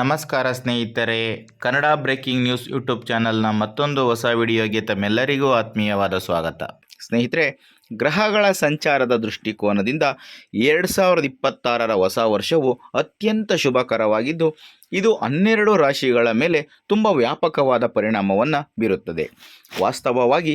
ನಮಸ್ಕಾರ ಸ್ನೇಹಿತರೆ. Kannada breaking news YouTube ಚಾನಲ್ನ ಮತ್ತೊಂದು ಹೊಸ ವಿಡಿಯೋಗೆ ತಮ್ಮೆಲ್ಲರಿಗೂ ಆತ್ಮೀಯವಾದ ಸ್ವಾಗತ. ಸ್ನೇಹಿತರೆ, ಗ್ರಹಗಳ ಸಂಚಾರದ ದೃಷ್ಟಿಕೋನದಿಂದ ಎರಡು ಸಾವಿರದ ಇಪ್ಪತ್ತಾರರ ಹೊಸ ವರ್ಷವು ಅತ್ಯಂತ ಶುಭಕರವಾಗಿದ್ದು, ಇದು ಹನ್ನೆರಡು ರಾಶಿಗಳ ಮೇಲೆ ತುಂಬ ವ್ಯಾಪಕವಾದ ಪರಿಣಾಮವನ್ನು ಬೀರುತ್ತದೆ. ವಾಸ್ತವವಾಗಿ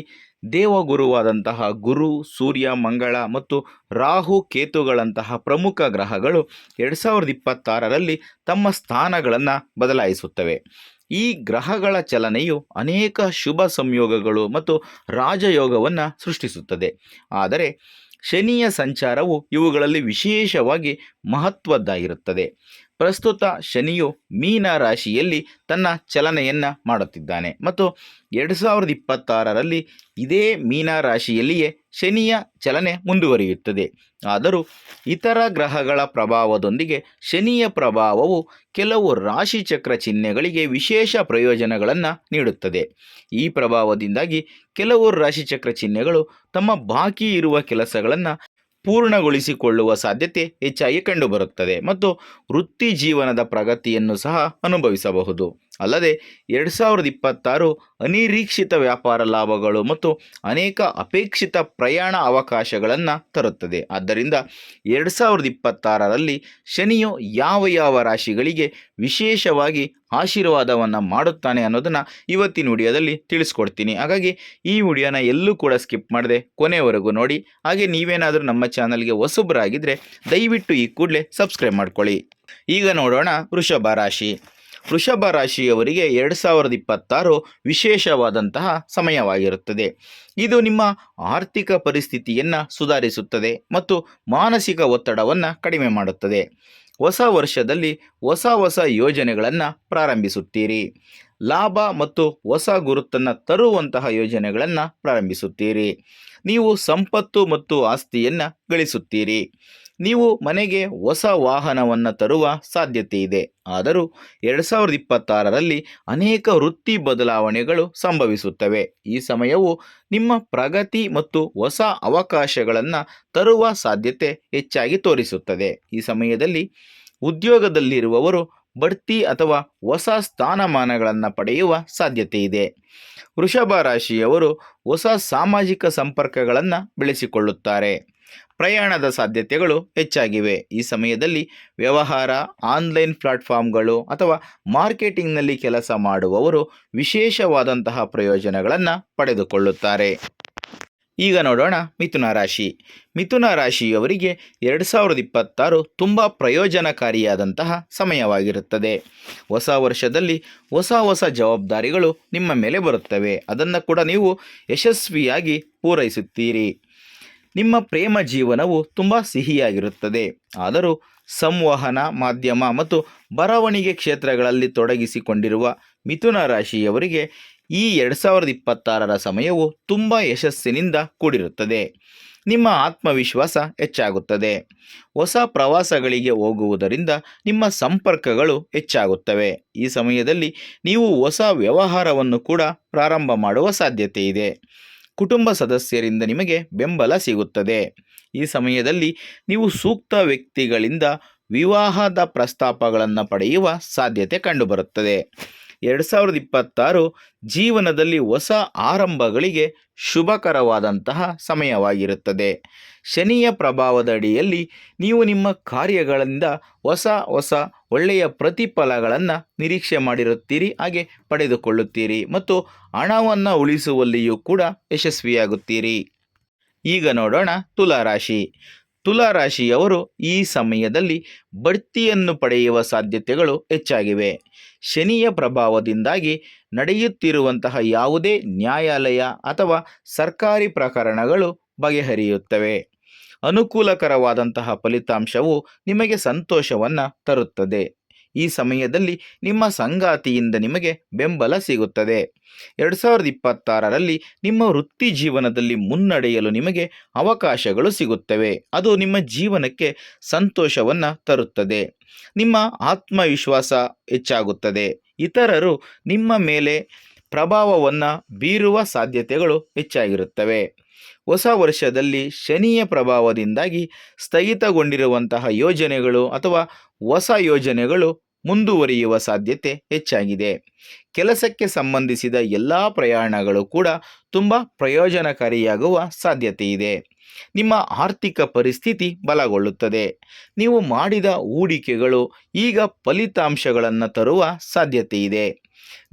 ದೇವಗುರುವಾದಂತಹ ಗುರು, ಸೂರ್ಯ, ಮಂಗಳ ಮತ್ತು ರಾಹು ಕೇತುಗಳಂತಹ ಪ್ರಮುಖ ಗ್ರಹಗಳು ಎರಡು ಸಾವಿರದ ಇಪ್ಪತ್ತಾರರಲ್ಲಿ ತಮ್ಮ ಸ್ಥಾನಗಳನ್ನು ಬದಲಾಯಿಸುತ್ತವೆ. ಈ ಗ್ರಹಗಳ ಚಲನೆಯು ಅನೇಕ ಶುಭ ಸಂಯೋಗಗಳು ಮತ್ತು ರಾಜಯೋಗವನ್ನು ಸೃಷ್ಟಿಸುತ್ತದೆ. ಆದರೆ ಶನಿಯ ಸಂಚಾರವು ಇವುಗಳಲ್ಲಿ ವಿಶೇಷವಾಗಿ ಮಹತ್ವದ್ದಾಗಿರುತ್ತದೆ. ಪ್ರಸ್ತುತ ಶನಿಯು ಮೀನ ರಾಶಿಯಲ್ಲಿ ತನ್ನ ಚಲನೆಯನ್ನು ಮಾಡುತ್ತಿದ್ದಾನೆ. ಮತ್ತು ಎರಡು ಸಾವಿರದ ಇಪ್ಪತ್ತಾರರಲ್ಲಿ ಇದೇ ಮೀನ ರಾಶಿಯಲ್ಲಿಯೇ ಶನಿಯ ಚಲನೆ ಮುಂದುವರಿಯುತ್ತದೆ. ಆದರೂ ಇತರ ಗ್ರಹಗಳ ಪ್ರಭಾವದೊಂದಿಗೆ ಶನಿಯ ಪ್ರಭಾವವು ಕೆಲವು ರಾಶಿ ಚಕ್ರ ಚಿಹ್ನೆಗಳಿಗೆ ವಿಶೇಷ ಪ್ರಯೋಜನಗಳನ್ನು ನೀಡುತ್ತದೆ. ಈ ಪ್ರಭಾವದಿಂದಾಗಿ ಕೆಲವು ರಾಶಿಚಕ್ರ ಚಿಹ್ನೆಗಳು ತಮ್ಮ ಬಾಕಿ ಇರುವ ಕೆಲಸಗಳನ್ನು ಪೂರ್ಣಗೊಳಿಸಿಕೊಳ್ಳುವ ಸಾಧ್ಯತೆ ಹೆಚ್ಚಾಗಿ ಕಂಡುಬರುತ್ತದೆ ಮತ್ತು ವೃತ್ತಿ ಜೀವನದ ಪ್ರಗತಿಯನ್ನು ಸಹ ಅನುಭವಿಸಬಹುದು. ಅಲ್ಲದೆ ಎರಡು ಸಾವಿರದ ಇಪ್ಪತ್ತಾರು ಅನಿರೀಕ್ಷಿತ ವ್ಯಾಪಾರ ಲಾಭಗಳು ಮತ್ತು ಅನೇಕ ಅಪೇಕ್ಷಿತ ಪ್ರಯಾಣ ಅವಕಾಶಗಳನ್ನು ತರುತ್ತದೆ. ಆದ್ದರಿಂದ ಎರಡು ಸಾವಿರದ ಇಪ್ಪತ್ತಾರರಲ್ಲಿ ಶನಿಯು ಯಾವ ಯಾವ ರಾಶಿಗಳಿಗೆ ವಿಶೇಷವಾಗಿ ಆಶೀರ್ವಾದವನ್ನು ಮಾಡುತ್ತಾನೆ ಅನ್ನೋದನ್ನು ಇವತ್ತಿನ ವಿಡಿಯೋದಲ್ಲಿ ತಿಳಿಸ್ಕೊಡ್ತೀನಿ. ಹಾಗಾಗಿ ಈ ವಿಡಿಯೋನ ಎಲ್ಲೂ ಕೂಡ ಸ್ಕಿಪ್ ಮಾಡದೆ ಕೊನೆವರೆಗೂ ನೋಡಿ. ಹಾಗೆ ನೀವೇನಾದರೂ ನಮ್ಮ ಚಾನಲ್ಗೆ ಹೊಸಬರಾಗಿದ್ದರೆ ದಯವಿಟ್ಟು ಈ ಕೂಡಲೇ ಸಬ್ಸ್ಕ್ರೈಬ್ ಮಾಡ್ಕೊಳ್ಳಿ. ಈಗ ನೋಡೋಣ ವೃಷಭ ರಾಶಿ. ವೃಷಭ ರಾಶಿಯವರಿಗೆ ಎರಡು ಸಾವಿರದ ಇಪ್ಪತ್ತಾರು ವಿಶೇಷವಾದಂತಹ ಸಮಯವಾಗಿರುತ್ತದೆ. ಇದು ನಿಮ್ಮ ಆರ್ಥಿಕ ಪರಿಸ್ಥಿತಿಯನ್ನು ಸುಧಾರಿಸುತ್ತದೆ ಮತ್ತು ಮಾನಸಿಕ ಒತ್ತಡವನ್ನು ಕಡಿಮೆ ಮಾಡುತ್ತದೆ. ಹೊಸ ವರ್ಷದಲ್ಲಿ ಹೊಸ ಹೊಸ ಯೋಜನೆಗಳನ್ನು ಪ್ರಾರಂಭಿಸುತ್ತೀರಿ. ಲಾಭ ಮತ್ತು ಹೊಸ ಗುರುತನ್ನು ತರುವಂತಹ ಯೋಜನೆಗಳನ್ನು ಪ್ರಾರಂಭಿಸುತ್ತೀರಿ. ನೀವು ಸಂಪತ್ತು ಮತ್ತು ಆಸ್ತಿಯನ್ನು ಗಳಿಸುತ್ತೀರಿ. ನೀವು ಮನೆಗೆ ಹೊಸ ವಾಹನವನ್ನು ತರುವ ಸಾಧ್ಯತೆ ಇದೆ ಆದರೂ ಎರಡು ಸಾವಿರದ ಇಪ್ಪತ್ತಾರರಲ್ಲಿ ಅನೇಕ ವೃತ್ತಿ ಬದಲಾವಣೆಗಳು ಸಂಭವಿಸುತ್ತವೆ. ಈ ಸಮಯವು ನಿಮ್ಮ ಪ್ರಗತಿ ಮತ್ತು ಹೊಸ ಅವಕಾಶಗಳನ್ನು ತರುವ ಸಾಧ್ಯತೆ ಹೆಚ್ಚಾಗಿ ತೋರಿಸುತ್ತದೆ. ಈ ಸಮಯದಲ್ಲಿ ಉದ್ಯೋಗದಲ್ಲಿರುವವರು ಬಡ್ತಿ ಅಥವಾ ಹೊಸ ಸ್ಥಾನಮಾನಗಳನ್ನು ಪಡೆಯುವ ಸಾಧ್ಯತೆ ಇದೆ ವೃಷಭ ರಾಶಿಯವರು ಹೊಸ ಸಾಮಾಜಿಕ ಸಂಪರ್ಕಗಳನ್ನು ಬೆಳೆಸಿಕೊಳ್ಳುತ್ತಾರೆ. ಪ್ರಯಾಣದ ಸಾಧ್ಯತೆಗಳು ಹೆಚ್ಚಾಗಿವೆ. ಈ ಸಮಯದಲ್ಲಿ ವ್ಯವಹಾರ, ಆನ್ಲೈನ್ ಪ್ಲಾಟ್ಫಾರ್ಮ್ಗಳು ಅಥವಾ ಮಾರ್ಕೆಟಿಂಗ್ನಲ್ಲಿ ಕೆಲಸ ಮಾಡುವವರು ವಿಶೇಷವಾದಂತಹ ಪ್ರಯೋಜನಗಳನ್ನು ಪಡೆದುಕೊಳ್ಳುತ್ತಾರೆ. ಈಗ ನೋಡೋಣ ಮಿಥುನ ರಾಶಿ. ಮಿಥುನ ರಾಶಿಯವರಿಗೆ ಎರಡು ಸಾವಿರದ ಇಪ್ಪತ್ತಾರು ತುಂಬ ಪ್ರಯೋಜನಕಾರಿಯಾದಂತಹ ಸಮಯವಾಗಿರುತ್ತದೆ. ಹೊಸ ವರ್ಷದಲ್ಲಿ ಹೊಸ ಹೊಸ ಜವಾಬ್ದಾರಿಗಳು ನಿಮ್ಮ ಮೇಲೆ ಬರುತ್ತವೆ. ಅದನ್ನು ಕೂಡ ನೀವು ಯಶಸ್ವಿಯಾಗಿ ಪೂರೈಸುತ್ತೀರಿ. ನಿಮ್ಮ ಪ್ರೇಮ ಜೀವನವು ತುಂಬ ಸಿಹಿಯಾಗಿರುತ್ತದೆ. ಆದರೂ ಸಂವಹನ, ಮಾಧ್ಯಮ ಮತ್ತು ಬರವಣಿಗೆ ಕ್ಷೇತ್ರಗಳಲ್ಲಿ ತೊಡಗಿಸಿಕೊಂಡಿರುವ ಮಿಥುನ ರಾಶಿಯವರಿಗೆ ಈ ಎರಡು ಸಾವಿರದ ಇಪ್ಪತ್ತಾರರ ಸಮಯವು ತುಂಬ ಯಶಸ್ಸಿನಿಂದ ಕೂಡಿರುತ್ತದೆ. ನಿಮ್ಮ ಆತ್ಮವಿಶ್ವಾಸ ಹೆಚ್ಚಾಗುತ್ತದೆ. ಹೊಸ ಪ್ರವಾಸಗಳಿಗೆ ಹೋಗುವುದರಿಂದ ನಿಮ್ಮ ಸಂಪರ್ಕಗಳು ಹೆಚ್ಚಾಗುತ್ತವೆ. ಈ ಸಮಯದಲ್ಲಿ ನೀವು ಹೊಸ ವ್ಯವಹಾರವನ್ನು ಕೂಡ ಪ್ರಾರಂಭ ಮಾಡುವ ಸಾಧ್ಯತೆ ಇದೆ ಕುಟುಂಬ ಸದಸ್ಯರಿಂದ ನಿಮಗೆ ಬೆಂಬಲ ಸಿಗುತ್ತದೆ. ಈ ಸಮಯದಲ್ಲಿ ನೀವು ಸೂಕ್ತ ವ್ಯಕ್ತಿಗಳಿಂದ ವಿವಾಹದ ಪ್ರಸ್ತಾಪಗಳನ್ನು ಪಡೆಯುವ ಸಾಧ್ಯತೆ ಕಂಡುಬರುತ್ತದೆ. ಎರಡು ಸಾವಿರದ ಇಪ್ಪತ್ತಾರು ಜೀವನದಲ್ಲಿ ಹೊಸ ಆರಂಭಗಳಿಗೆ ಶುಭಕರವಾದಂತಹ ಸಮಯವಾಗಿರುತ್ತದೆ. ಶನಿಯ ಪ್ರಭಾವದ ಅಡಿಯಲ್ಲಿ ನೀವು ನಿಮ್ಮ ಕಾರ್ಯಗಳಿಂದ ಹೊಸ ಹೊಸ ಒಳ್ಳೆಯ ಪ್ರತಿಫಲಗಳನ್ನು ನಿರೀಕ್ಷೆ ಮಾಡಿರುತ್ತೀರಿ, ಹಾಗೆ ಪಡೆದುಕೊಳ್ಳುತ್ತೀರಿ ಮತ್ತು ಹಣವನ್ನು ಉಳಿಸುವಲ್ಲಿಯೂ ಕೂಡ ಯಶಸ್ವಿಯಾಗುತ್ತೀರಿ. ಈಗ ನೋಡೋಣ ತುಲಾರಾಶಿ. ತುಲಾರಾಶಿಯವರು ಈ ಸಮಯದಲ್ಲಿ ಬಡ್ತಿಯನ್ನು ಪಡೆಯುವ ಸಾಧ್ಯತೆಗಳು ಹೆಚ್ಚಾಗಿವೆ. ಶನಿಯ ಪ್ರಭಾವದಿಂದಾಗಿ ನಡೆಯುತ್ತಿರುವಂತಹ ಯಾವುದೇ ನ್ಯಾಯಾಲಯ ಅಥವಾ ಸರ್ಕಾರಿ ಪ್ರಕರಣಗಳು ಬಗೆಹರಿಯುತ್ತವೆ. ಅನುಕೂಲಕರವಾದಂತಹ ಫಲಿತಾಂಶವು ನಿಮಗೆ ಸಂತೋಷವನ್ನು ತರುತ್ತದೆ. ಈ ಸಮಯದಲ್ಲಿ ನಿಮ್ಮ ಸಂಗಾತಿಯಿಂದ ನಿಮಗೆ ಬೆಂಬಲ ಸಿಗುತ್ತದೆ. ಎರಡು ಸಾವಿರದ ಇಪ್ಪತ್ತಾರರಲ್ಲಿ ನಿಮ್ಮ ವೃತ್ತಿ ಜೀವನದಲ್ಲಿ ಮುನ್ನಡೆಯಲು ನಿಮಗೆ ಅವಕಾಶಗಳು ಸಿಗುತ್ತವೆ. ಅದು ನಿಮ್ಮ ಜೀವನಕ್ಕೆ ಸಂತೋಷವನ್ನು ತರುತ್ತದೆ. ನಿಮ್ಮ ಆತ್ಮವಿಶ್ವಾಸ ಹೆಚ್ಚಾಗುತ್ತದೆ. ಇತರರು ನಿಮ್ಮ ಮೇಲೆ ಪ್ರಭಾವವನ್ನು ಬೀರುವ ಸಾಧ್ಯತೆಗಳು ಹೆಚ್ಚಾಗಿರುತ್ತವೆ. ಹೊಸ ವರ್ಷದಲ್ಲಿ ಶನಿಯ ಪ್ರಭಾವದಿಂದಾಗಿ ಸ್ಥಗಿತಗೊಂಡಿರುವಂತಹ ಯೋಜನೆಗಳು ಅಥವಾ ಹೊಸ ಯೋಜನೆಗಳು ಮುಂದುವರಿಯುವ ಸಾಧ್ಯತೆ ಹೆಚ್ಚಾಗಿದೆ. ಕೆಲಸಕ್ಕೆ ಸಂಬಂಧಿಸಿದ ಎಲ್ಲ ಪ್ರಯಾಣಗಳು ಕೂಡ ತುಂಬ ಪ್ರಯೋಜನಕಾರಿಯಾಗುವ ಸಾಧ್ಯತೆ ಇದೆ ನಿಮ್ಮ ಆರ್ಥಿಕ ಪರಿಸ್ಥಿತಿ ಬಲಗೊಳ್ಳುತ್ತದೆ. ನೀವು ಮಾಡಿದ ಹೂಡಿಕೆಗಳು ಈಗ ಫಲಿತಾಂಶಗಳನ್ನು ತರುವ ಸಾಧ್ಯತೆ ಇದೆ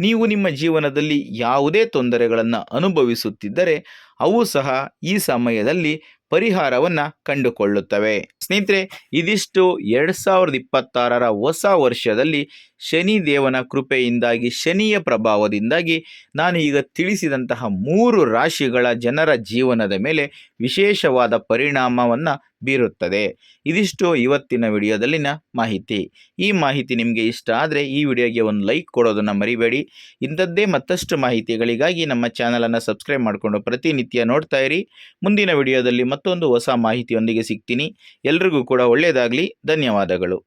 ನೀವು ನಿಮ್ಮ ಜೀವನದಲ್ಲಿ ಯಾವುದೇ ತೊಂದರೆಗಳನ್ನು ಅನುಭವಿಸುತ್ತಿದ್ದರೆ ಅವು ಸಹ ಈ ಸಮಯದಲ್ಲಿ ಪರಿಹಾರವನ್ನು ಕಂಡುಕೊಳ್ಳುತ್ತವೆ. ಸ್ನೇಹಿತರೆ, ಇದಿಷ್ಟು ಎರಡು ಸಾವಿರದ ಇಪ್ಪತ್ತಾರರ ಹೊಸ ವರ್ಷದಲ್ಲಿ ಶನಿ ದೇವನ ಕೃಪೆಯಿಂದಾಗಿ, ಶನಿಯ ಪ್ರಭಾವದಿಂದಾಗಿ ನಾನು ಈಗ ತಿಳಿಸಿದಂತಹ ಮೂರು ರಾಶಿಗಳ ಜನರ ಜೀವನದ ಮೇಲೆ ವಿಶೇಷವಾದ ಪರಿಣಾಮವನ್ನು ಬೀರುತ್ತದೆ. ಇದಿಷ್ಟು ಇವತ್ತಿನ ವಿಡಿಯೋದಲ್ಲಿನ ಮಾಹಿತಿ. ಈ ಮಾಹಿತಿ ನಿಮಗೆ ಇಷ್ಟ ಆದರೆ ಈ ವಿಡಿಯೋಗೆ ಒಂದು ಲೈಕ್ ಕೊಡೋದನ್ನು ಮರಿಬೇಡಿ. ಇಂಥದ್ದೇ ಮತ್ತಷ್ಟು ಮಾಹಿತಿಗಳಿಗಾಗಿ ನಮ್ಮ ಚಾನಲನ್ನು ಸಬ್ಸ್ಕ್ರೈಬ್ ಮಾಡಿಕೊಂಡು ಪ್ರತಿನಿತ್ಯ ನೋಡ್ತಾ ಇರಿ. ಮುಂದಿನ ವಿಡಿಯೋದಲ್ಲಿ ಮತ್ತೊಂದು ಹೊಸ ಮಾಹಿತಿಯೊಂದಿಗೆ ಸಿಗ್ತೀನಿ. ಎಲ್ರಿಗೂ ಕೂಡ ಒಳ್ಳೆಯದಾಗಲಿ ಧನ್ಯವಾದಗಳು.